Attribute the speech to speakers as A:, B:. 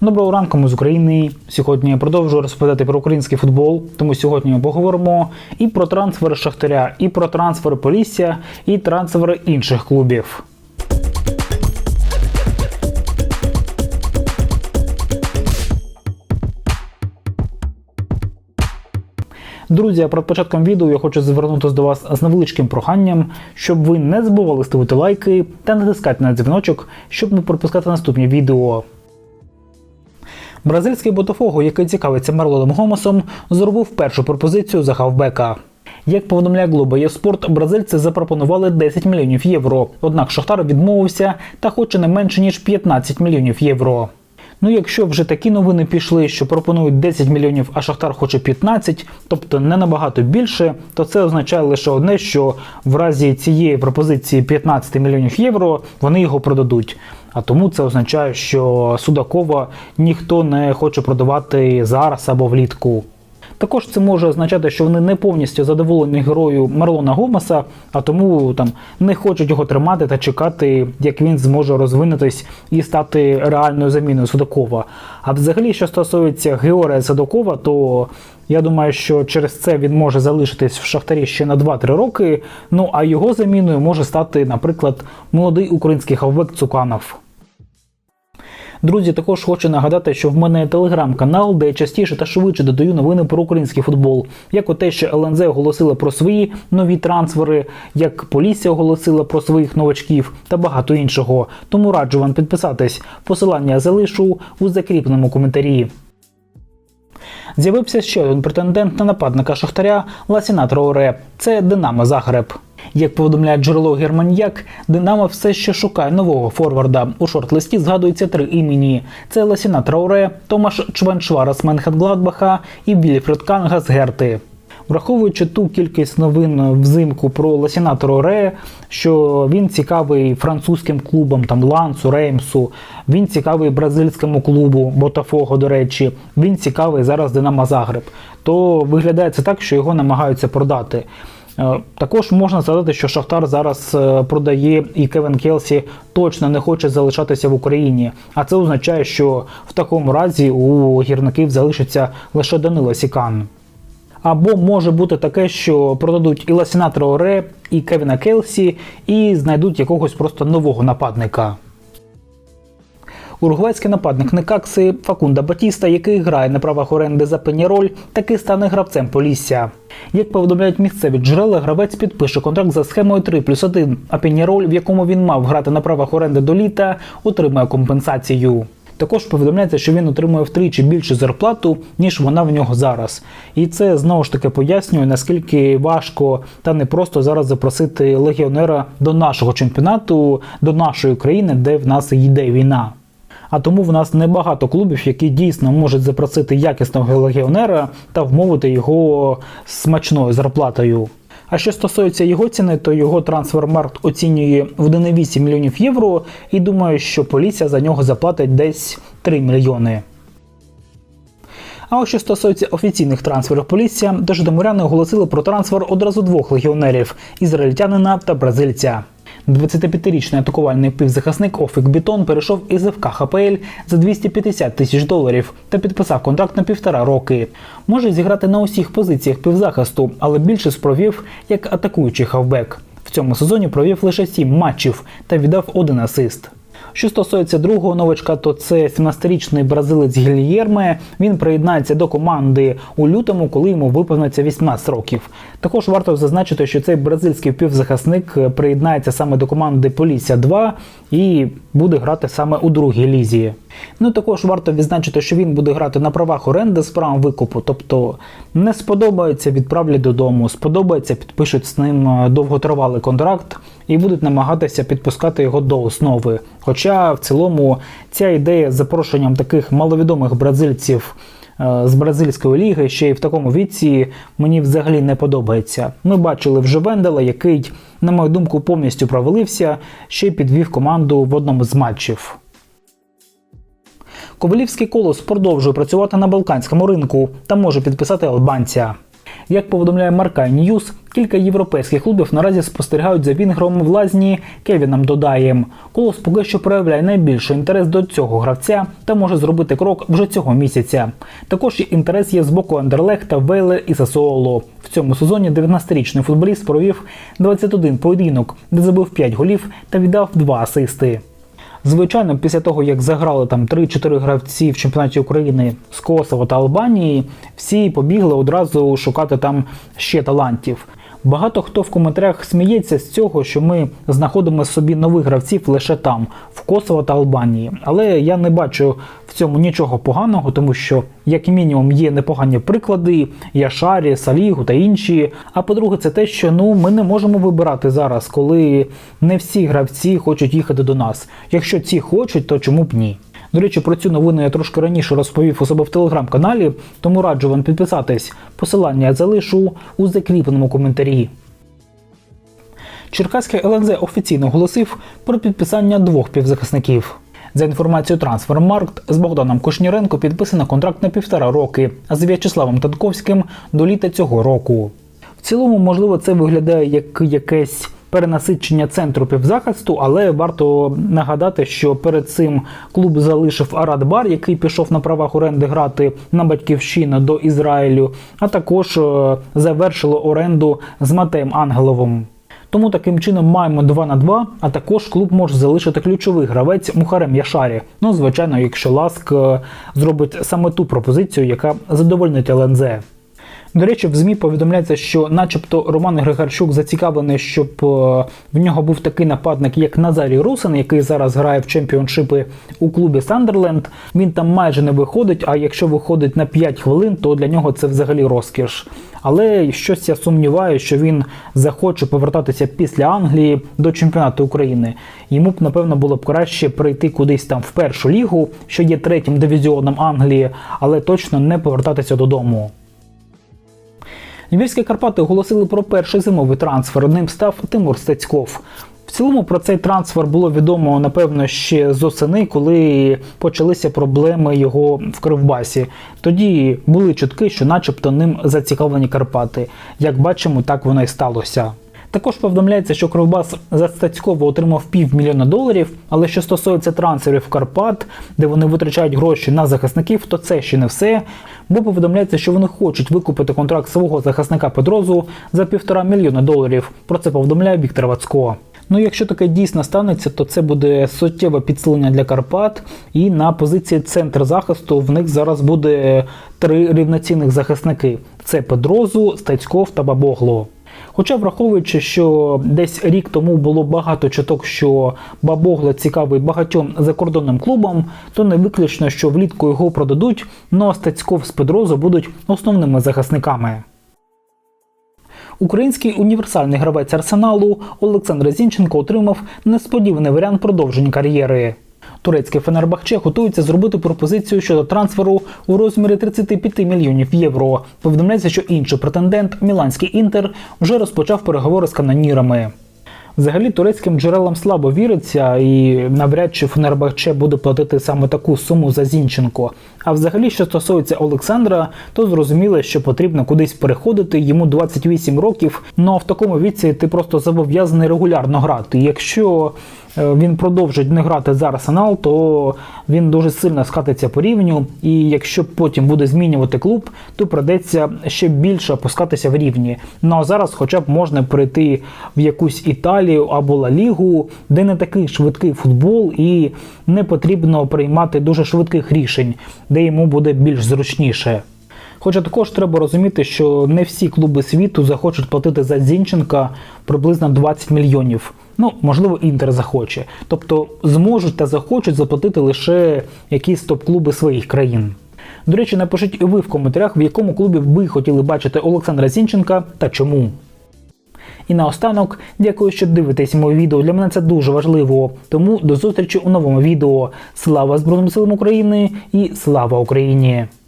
A: Доброго ранку, ми з України. Сьогодні я продовжую розповідати про український футбол. Тому сьогодні ми поговоримо і про трансфери Шахтаря, і про трансфери Полісся, і трансфери інших клубів. Друзі, перед початком відео я хочу звернутися до вас з невеличким проханням, щоб ви не забували ставити лайки та натискати на дзвіночок, щоб не пропускати наступні відео. Бразильський Ботафого, який цікавиться Мерлоном Гомосом, зробив першу пропозицію за хавбека. Як повідомляє Глоба Євспорт, бразильці запропонували 10 мільйонів євро. Однак Шахтар відмовився та хоче не менше ніж 15 мільйонів євро. Ну, якщо вже такі новини пішли, що пропонують 10 мільйонів, а Шахтар хоче 15, тобто не набагато більше, то це означає лише одне, що в разі цієї пропозиції 15 мільйонів євро вони його продадуть. А тому це означає, що Судакова ніхто не хоче продавати зараз або влітку. Також це може означати, що вони не повністю задоволені герою Марлона Гомеса, а тому там не хочуть його тримати та чекати, як він зможе розвинутись і стати реальною заміною Судакова. А взагалі, що стосується Георгія Судакова, то я думаю, що через це він може залишитись в Шахтарі ще на 2-3 роки. Ну а його заміною може стати, наприклад, молодий український хавбек Цуканов. Друзі, також хочу нагадати, що в мене телеграм-канал, де я частіше та швидше додаю новини про український футбол. Як от те, що ЛНЗ оголосила про свої нові трансфери, як Полісся оголосила про своїх новачків та багато іншого. Тому раджу вам підписатись. Посилання залишу у закріпленому коментарі. З'явився ще один претендент на нападника Шахтаря Ласіна Троуре. Це Динамо Загреб. Як повідомляє джерело Германьяк, Динамо все ще шукає нового форварда. У шорт-листі згадуються три імені: це Ласіна Трауре, Томаш Чваншвара з Менхенгладбаха і Вільфред Канга з Герти. Враховуючи ту кількість новин взимку про Ласіна Троре, що він цікавий французьким клубам, там Лансу, Реймсу, він цікавий бразильському клубу Ботафого, до речі, він цікавий зараз Динамо Загреб, то виглядає це так, що його намагаються продати. Е, Також можна згадати, що Шахтар зараз е, продає і Кевін Келсі точно не хоче залишатися в Україні. А це означає, що в такому разі у гірників залишиться лише Данила Сікан. Або може бути таке, що продадуть і Ласіна Траоре, і Кевіна Келсі, і знайдуть якогось просто нового нападника. Уругвайський нападник Некакси Факунда Батіста, який грає на правах оренди за Пеніроль, таки стане гравцем Полісся. Як повідомляють місцеві джерела, гравець підпише контракт за схемою 3 плюс 1, а Пеніроль, в якому він мав грати на правах оренди до літа, отримає компенсацію. Також повідомляється, що він отримує втричі більшу зарплату, ніж вона в нього зараз. І це знову ж таки пояснює, наскільки важко та не просто зараз запросити легіонера до нашого чемпіонату, до нашої країни, де в нас йде війна. А тому в нас небагато клубів, які дійсно можуть запросити якісного легіонера та вмовити його смачною зарплатою. А що стосується його ціни, то його трансфермаркт оцінює в 1,8 мільйонів євро, і думаю, що поліція за нього заплатить десь 3 мільйони. А ось що стосується офіційних трансферів Полісся, то житомиряни оголосили про трансфер одразу двох легіонерів ізраїльтянина та бразильця. 25-річний атакувальний півзахисник Офік Бітон перейшов із ФК ХПЛ за 250 тисяч доларів та підписав контракт на півтора роки. Може зіграти на усіх позиціях півзахисту, але більше спровів як атакуючий хавбек. В цьому сезоні провів лише 7 матчів та віддав один асист. Що стосується другого новачка, то це 17-річний бразилець Гільєрме. Він приєднається до команди у лютому, коли йому виповниться 18 років. Також варто зазначити, що цей бразильський півзахисник приєднається саме до команди Полісся 2 і буде грати саме у другій лізі. Ну також варто відзначити, що він буде грати на правах оренди з правом викупу. Тобто не сподобається, відправлять додому, сподобається, підпишуть з ним довготривалий контракт і будуть намагатися підпускати його до основи. Хоча в цілому ця ідея з запрошенням таких маловідомих бразильців е, з бразильської ліги ще й в такому віці мені взагалі не подобається. Ми бачили вже Вендела, який, на мою думку, повністю провалився, ще й підвів команду в одному з матчів. Ковалівський колос продовжує працювати на балканському ринку та може підписати албанця. Як повідомляє Маркай Ньюз, кілька європейських клубів наразі спостерігають за вінгером в лазні Кевіном Додаєм. Колос поки що проявляє найбільший інтерес до цього гравця та може зробити крок вже цього місяця. Також інтерес є з боку Андерлехта, Вейле і Сасуоло. В цьому сезоні 19-річний футболіст провів 21 поєдинок, де забив 5 голів та віддав 2 асисти. Звичайно, після того, як заграли там 3-4 гравці в чемпіонаті України з Косово та Албанії, всі побігли одразу шукати там ще талантів. Багато хто в коментарях сміється з цього, що ми знаходимо собі нових гравців лише там, в Косово та Албанії. Але я не бачу в цьому нічого поганого, тому що, як мінімум, є непогані приклади, Яшарі, Салігу та інші. А по-друге, це те, що ну ми не можемо вибирати зараз, коли не всі гравці хочуть їхати до нас. Якщо ці хочуть, то чому б ні? До речі, про цю новину я трошки раніше розповів у себе в телеграм-каналі, тому раджу вам підписатись. Посилання я залишу у закріпленому коментарі. Черкаський ЛНЗ офіційно оголосив про підписання двох півзахисників. За інформацією Трансфермаркт, з Богданом Кушніренко підписано контракт на півтора роки, а з В'ячеславом Танковським до літа цього року. В цілому, можливо, це виглядає як якесь перенасичення центру півзахисту, але варто нагадати, що перед цим клуб залишив Арат Бар, який пішов на правах оренди грати на батьківщину до Ізраїлю, а також е, завершило оренду з Матеєм Ангеловим. Тому таким чином маємо 2 на 2, а також клуб може залишити ключовий гравець Мухарем Яшарі. Ну, звичайно, якщо Ласк е, зробить саме ту пропозицію, яка задовольнить ЛНЗ. До речі, в ЗМІ повідомляється, що, начебто, Роман Григорчук зацікавлений, щоб е, в нього був такий нападник, як Назарій Русин, який зараз грає в чемпіоншипи у клубі Сандерленд. Він там майже не виходить. А якщо виходить на 5 хвилин, то для нього це взагалі розкіш. Але щось я сумніваюся, що він захоче повертатися після Англії до чемпіонату України. Йому б напевно було б краще прийти кудись там в першу лігу, що є третім дивізіоном Англії, але точно не повертатися додому. Львівські Карпати оголосили про перший зимовий трансфер. Одним став Тимур Стецьков. В цілому про цей трансфер було відомо напевно ще з осени, коли почалися проблеми його в Кривбасі. Тоді були чутки, що, начебто, ним зацікавлені Карпати. Як бачимо, так воно і сталося. Також повідомляється, що Кривбас за Стацькова отримав півмільйона доларів, але що стосується трансферів Карпат, де вони витрачають гроші на захисників, то це ще не все. Бо повідомляється, що вони хочуть викупити контракт свого захисника Педрозу за півтора мільйона доларів. Про це повідомляє Віктор Вацько. Ну, якщо таке дійсно станеться, то це буде суттєве підсилення для Карпат. І на позиції центр захисту в них зараз буде три рівноцінних захисники: це Педрозу, Стецьков та Бабогло. Хоча, враховуючи, що десь рік тому було багато чуток, що Бабогло цікавий багатьом закордонним клубам, то не виключно, що влітку його продадуть, ну а Стецьков з Педрозу будуть основними захисниками. Український універсальний гравець арсеналу Олександр Зінченко отримав несподіваний варіант продовження кар'єри. Турецький Фенербахче готується зробити пропозицію щодо трансферу у розмірі 35 мільйонів євро. Повідомляється, що інший претендент Міланський інтер вже розпочав переговори з канонірами. Взагалі турецьким джерелам слабо віриться, і навряд чи Фенербахче буде платити саме таку суму за Зінченко. А взагалі, що стосується Олександра, то зрозуміло, що потрібно кудись переходити. Йому 28 років. Ну а в такому віці ти просто зобов'язаний регулярно грати. Якщо він продовжить не грати за Арсенал, то він дуже сильно скатиться по рівню. І якщо потім буде змінювати клуб, то придеться ще більше опускатися в рівні. Ну а зараз, хоча б можна прийти в якусь Італію або Ла Лігу, де не такий швидкий футбол, і не потрібно приймати дуже швидких рішень, де йому буде більш зручніше. Хоча також треба розуміти, що не всі клуби світу захочуть платити за Зінченка приблизно 20 мільйонів. Ну, можливо, Інтер захоче. Тобто зможуть та захочуть заплатити лише якісь топ-клуби своїх країн. До речі, напишіть і ви в коментарях, в якому клубі ви хотіли бачити Олександра Зінченка та чому. І наостанок, дякую, що дивитесь моє відео. Для мене це дуже важливо. Тому до зустрічі у новому відео. Слава Збройним силам України і слава Україні!